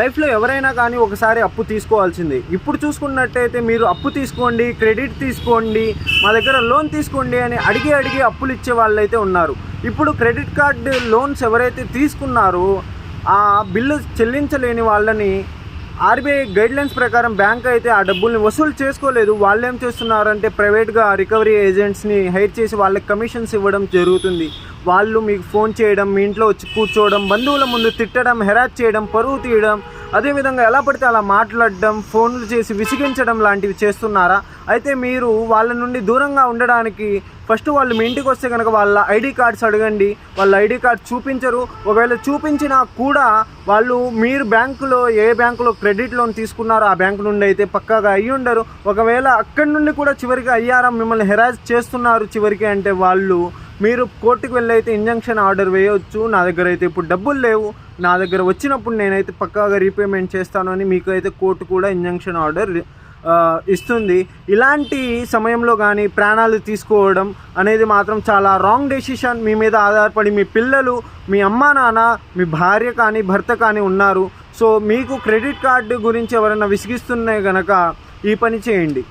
లైఫ్లో ఎవరైనా కానీ ఒకసారి అప్పు తీసుకోవాల్సింది. ఇప్పుడు చూసుకున్నట్టయితే మీరు అప్పు తీసుకోండి క్రెడిట్ తీసుకోండి మా దగ్గర లోన్ తీసుకోండి అని అడిగి అడిగి అప్పులు ఇచ్చే వాళ్ళైతే ఉన్నారు. ఇప్పుడు క్రెడిట్ కార్డు లోన్స్ ఎవరైతే తీసుకున్నారో ఆ బిల్లు చెల్లించలేని వాళ్ళని ఆర్బీఐ గైడ్లైన్స్ ప్రకారం బ్యాంక్ అయితే ఆ డబ్బుల్ని వసూలు చేసుకోలేదు. వాళ్ళు ఏం చేస్తున్నారంటే ప్రైవేట్గా రికవరీ ఏజెంట్స్ని హైర్ చేసి వాళ్ళకి కమిషన్స్ ఇవ్వడం జరుగుతుంది. వాళ్ళు మీకు ఫోన్ చేయడం మీ ఇంట్లో వచ్చి కూర్చోవడం బంధువుల ముందు తిట్టడం హెరాచ్ చేయడం పరువు తీయడం అదేవిధంగా ఎలా పడితే అలా మాట్లాడడం ఫోన్లు చేసి విసిగించడం లాంటివి చేస్తున్నారా? అయితే మీరు వాళ్ళ నుండి దూరంగా ఉండడానికి ఫస్ట్ వాళ్ళు మీ ఇంటికి వస్తే కనుక వాళ్ళ ఐడి కార్డ్స్ అడగండి. వాళ్ళ ఐడి కార్డ్ చూపించరు. ఒకవేళ చూపించినా కూడా వాళ్ళు మీరు బ్యాంకులో ఏ బ్యాంకులో క్రెడిట్ లోన్ తీసుకున్నారో ఆ బ్యాంకు నుండి అయితే పక్కాగా అయ్యి ఉండరు. ఒకవేళ అక్కడి నుండి కూడా చివరికి అయ్యారా మిమ్మల్ని హెరాజ్ చేస్తున్నారు చివరికి అంటే వాళ్ళు మీరు కోర్టుకు వెళ్ళి అయితే ఇంజంక్షన్ ఆర్డర్ వేయవచ్చు నా దగ్గర అయితే ఇప్పుడు డబ్బులు లేవు. నా దగ్గర వచ్చినప్పుడు నేనైతే పక్కాగా రీపేమెంట్ చేస్తాను అని మీకు అయితే కోర్టు కూడా ఇంజంక్షన్ ఆర్డర్ ఇస్తుంది. ఇలాంటి సమయంలో కానీ ప్రాణాలు తీసుకోవడం అనేది మాత్రం చాలా రాంగ్ డెసిషన్ మీ మీద ఆధారపడి మీ పిల్లలు మీ అమ్మ నాన్న మీ భార్య కానీ భర్త కానీ ఉన్నారు. సో మీకు క్రెడిట్ కార్డు గురించి ఎవరైనా విసిగిస్తున్నాయి కనుక ఈ పని చేయండి.